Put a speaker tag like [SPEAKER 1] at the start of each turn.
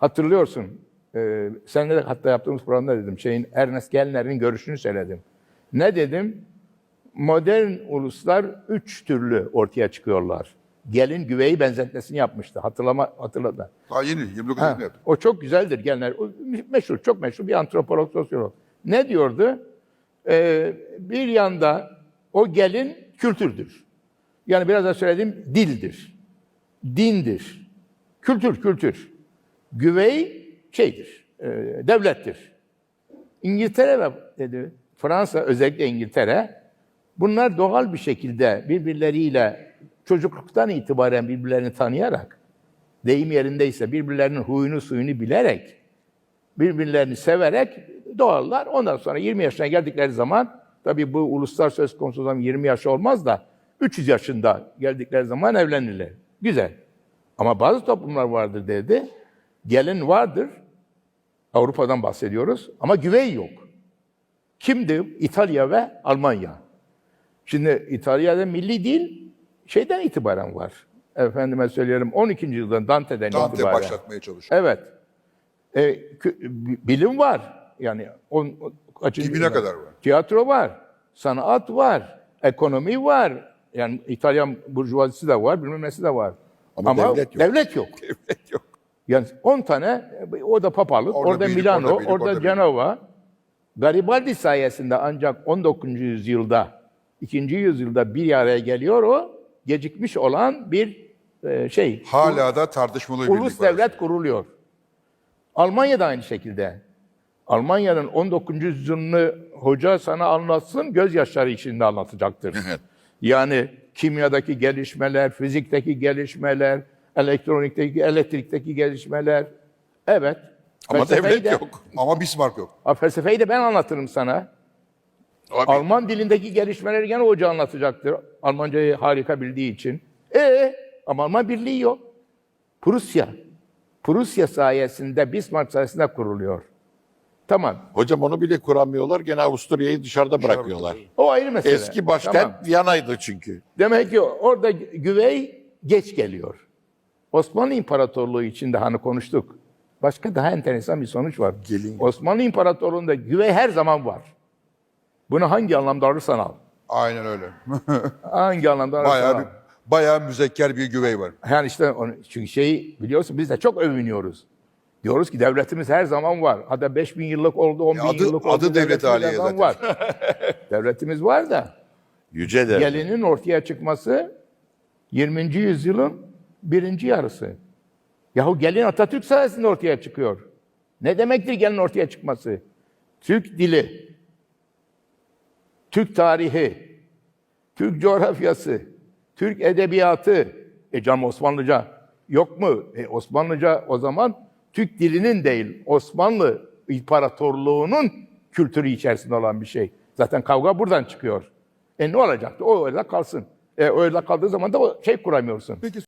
[SPEAKER 1] Hatırlıyorsun. E, seninle de hatta yaptığımız programda dedim. Şeyin Ernest Gellner'in görüşünü söyledim. Ne dedim? Modern uluslar üç türlü ortaya çıkıyorlar. Gelin güveyi benzetmesini yapmıştı. Hatırlama hatırladı.
[SPEAKER 2] Daha yeni, 29
[SPEAKER 1] Ha, o çok güzeldir Gellner. O meşhur, çok meşhur bir antropolog, sosyolog. Ne diyordu? Ee, bir yanda o gelin kültürdür. Yani biraz da söylediğim dildir. Dindir. Kültür, kültür. Güvey şeydir, e, devlettir. İngiltere ve dedi, Fransa özellikle İngiltere bunlar doğal bir şekilde birbirleriyle çocukluktan itibaren birbirlerini tanıyarak deyim yerindeyse birbirlerinin huyunu suyunu bilerek birbirlerini severek doğarlar. Ondan sonra 20 yaşına geldikleri zaman tabii bu uluslar söz konusu zaman 20 yaş olmaz da 300 yaşında geldikleri zaman evlenirler. Güzel. Ama bazı toplumlar vardır dedi. Gelin vardır. Avrupa'dan bahsediyoruz ama güvey yok. Kimdi? İtalya ve Almanya. Şimdi İtalya'da milli dil şeyden itibaren var. Efendime söyleyelim 12. yüzyıldan Dante'den
[SPEAKER 2] Dante
[SPEAKER 1] itibaren.
[SPEAKER 2] başlatmaya çalışıyor.
[SPEAKER 1] Evet. E, bilim var. Yani on, kaçıncı yüzyılda?
[SPEAKER 2] kadar var.
[SPEAKER 1] Tiyatro var. Sanat var. Ekonomi var. Yani İtalyan burjuvazisi de var, bilmem nesi de var.
[SPEAKER 3] Ama devlet yok.
[SPEAKER 1] Devlet yok.
[SPEAKER 2] Evet yok.
[SPEAKER 1] Yani 10 tane, o da papalık,
[SPEAKER 2] Orada
[SPEAKER 1] orada,
[SPEAKER 2] birlik,
[SPEAKER 1] Milano,
[SPEAKER 2] orada
[SPEAKER 1] orada,
[SPEAKER 2] birlik, orada birlik.
[SPEAKER 1] Cenova. Garibaldi sayesinde ancak 19. yüzyılda, 2. yüzyılda bir araya geliyor o, gecikmiş olan bir e, şey.
[SPEAKER 2] Hala da tartışmalı bir
[SPEAKER 1] ulus
[SPEAKER 2] var.
[SPEAKER 1] devlet kuruluyor. Almanya da aynı şekilde. Almanya'nın 19. yüzyılını hoca sana anlatsın, gözyaşları içinde anlatacaktır. Yani kimyadaki gelişmeler, fizikteki gelişmeler, elektronikteki, elektrikteki gelişmeler. Evet.
[SPEAKER 3] Ama
[SPEAKER 1] Felsefeyi
[SPEAKER 3] devlet
[SPEAKER 1] de-
[SPEAKER 3] yok.
[SPEAKER 2] Ama Bismarck yok.
[SPEAKER 1] Ha, felsefeyi de ben anlatırım sana.
[SPEAKER 3] Abi,
[SPEAKER 1] Alman dilindeki gelişmeleri gene hoca anlatacaktır. Almancayı harika bildiği için. E ama Alman birliği yok. Prusya. Prusya sayesinde, Bismarck sayesinde kuruluyor. Tamam.
[SPEAKER 3] hocam onu bile kuramıyorlar. Gene Avusturya'yı dışarıda bırakıyorlar.
[SPEAKER 1] O ayrı mesele.
[SPEAKER 3] Eski başkent
[SPEAKER 1] Tamam.
[SPEAKER 3] Viyana'ydı çünkü.
[SPEAKER 1] Demek ki orada güvey geç geliyor. Osmanlı İmparatorluğu içinde hani konuştuk. Başka daha enteresan bir sonuç var.
[SPEAKER 3] Gelin.
[SPEAKER 1] Osmanlı İmparatorluğu'nda güvey her zaman var. Bunu hangi anlamda alırsan al.
[SPEAKER 2] Aynen öyle.
[SPEAKER 1] Hangi anlamda alırsan
[SPEAKER 2] bayağı,
[SPEAKER 1] al.
[SPEAKER 2] bir, bayağı müzekker bir güvey var.
[SPEAKER 1] Yani işte onu, çünkü şeyi biliyorsun biz de çok övünüyoruz. Diyoruz ki devletimiz her zaman var. Hatta 5000 yıllık oldu, 10 bin
[SPEAKER 2] adı-
[SPEAKER 1] yıllık oldu.
[SPEAKER 2] adı devlet haliye zaten.
[SPEAKER 1] var. devletimiz var da
[SPEAKER 3] Yüce de.
[SPEAKER 1] gelinin ortaya çıkması 20. yüzyılın birinci yarısı. Yahu gelin Atatürk sayesinde ortaya çıkıyor. Ne demektir gelin ortaya çıkması? Türk dili, Türk tarihi, Türk coğrafyası, Türk edebiyatı, e canım Osmanlıca yok mu? E Osmanlıca o zaman Türk dilinin değil, Osmanlı İmparatorluğu'nun kültürü içerisinde olan bir şey. Zaten kavga buradan çıkıyor. E ne olacaktı? O öyle kalsın. E öyle kaldığı zaman da o şey kuramıyorsun.
[SPEAKER 2] Peki